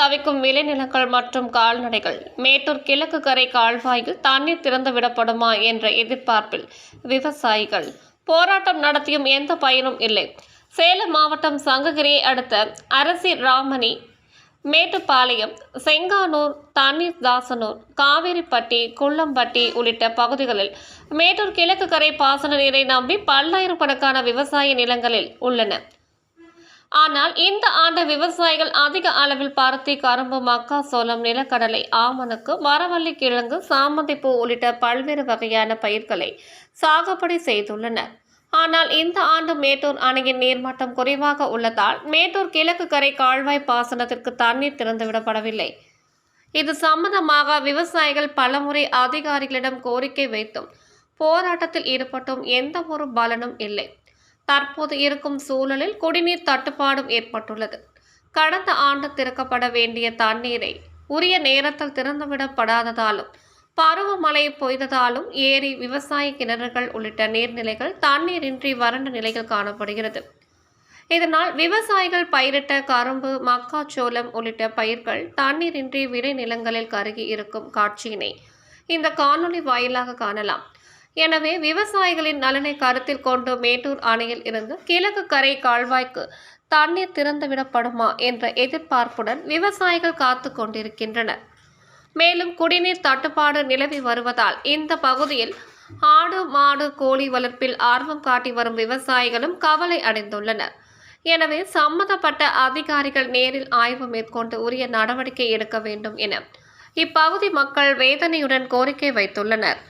தவிக்கும் விளைநிலங்கள் மற்றும் கால்நடைகள். மேட்டூர் கிழக்கு கரை கால்வாயில் தண்ணீர் திறந்து விடப்படுமா என்ற எதிர்பார்ப்பில் விவசாயிகள் போராட்டம் நடத்தியும் எந்த பயனும் இல்லை. சேலம் மாவட்டம் சங்ககிரியை அடுத்த அரசி ராமணி மேட்டுப்பாளையம் செங்கானூர் தண்ணீர் தாசனூர் காவேரிப்பட்டி குள்ளம்பட்டி உள்ளிட்ட பகுதிகளில் மேட்டூர் கிழக்கு கரை பாசன நீரை நம்பி பல்லாயிரக்கணக்கான விவசாய நிலங்களில் உள்ளன. ஆனால் இந்த ஆண்டு விவசாயிகள் அதிக அளவில் பருத்தி கரும்பு மக்கா சோளம் நிலக்கடலை ஆமணக்கு மரவள்ளி கிழங்கு சாமந்திப்பூ உள்ளிட்ட பல்வேறு வகையான பயிர்களை சாகுபடி செய்துள்ளனர். ஆனால் இந்த ஆண்டு மேட்டூர் அணையின் நீர்மட்டம் குறைவாக உள்ளதால் மேட்டூர் கிழக்கு கரை கால்வாய் பாசனத்திற்கு தண்ணீர் திறந்துவிடப்படவில்லை இது சம்பந்தமாக விவசாயிகள் பலமுறை அதிகாரிகளிடம் கோரிக்கை வைத்தும் போராட்டத்தில் ஈடுபட்டும் எந்த ஒரு பலனும் இல்லை. தற்போது இருக்கும் சூழலில் குடிநீர் தட்டுப்பாடும் ஏற்பட்டுள்ளது. கடந்த ஆண்டு திறக்கப்பட வேண்டிய தண்ணீரை உரிய நேரத்தில் திறந்துவிடப்படாததாலும் பருவமழை பொய்ததாலும் ஏரி விவசாய கிணறுகள் உள்ளிட்ட நீர்நிலைகள் தண்ணீரின்றி வறண்ட நிலையில் காணப்படுகிறது. இதனால் விவசாயிகள் பயிரிட்ட கரும்பு மக்காச்சோளம் உள்ளிட்ட பயிர்கள் தண்ணீரின்றி விளை நிலங்களில் கருகி இருக்கும் காட்சியினை இந்த காணொளி வாயிலாக காணலாம். எனவே விவசாயிகளின் நலனை கருத்தில் கொண்டு மேட்டூர் அணையில் இருந்து கிழக்கு கரை கால்வாய்க்கு தண்ணீர் திறந்துவிடப்படுமா என்ற எதிர்பார்ப்புடன் விவசாயிகள் காத்து கொண்டிருக்கின்றனர். மேலும் குடிநீர் தட்டுப்பாடு நிலவி வருவதால் இந்த பகுதியில் ஆடு மாடு கோழி வளர்ப்பில் ஆர்வம் காட்டி வரும் விவசாயிகளும் கவலை அடைந்துள்ளனர். எனவே சம்பந்தப்பட்ட அதிகாரிகள் நேரில் ஆய்வு மேற்கொண்டு உரிய நடவடிக்கை எடுக்க வேண்டும் என இப்பகுதி மக்கள் வேதனையுடன் கோரிக்கை வைத்துள்ளனர்.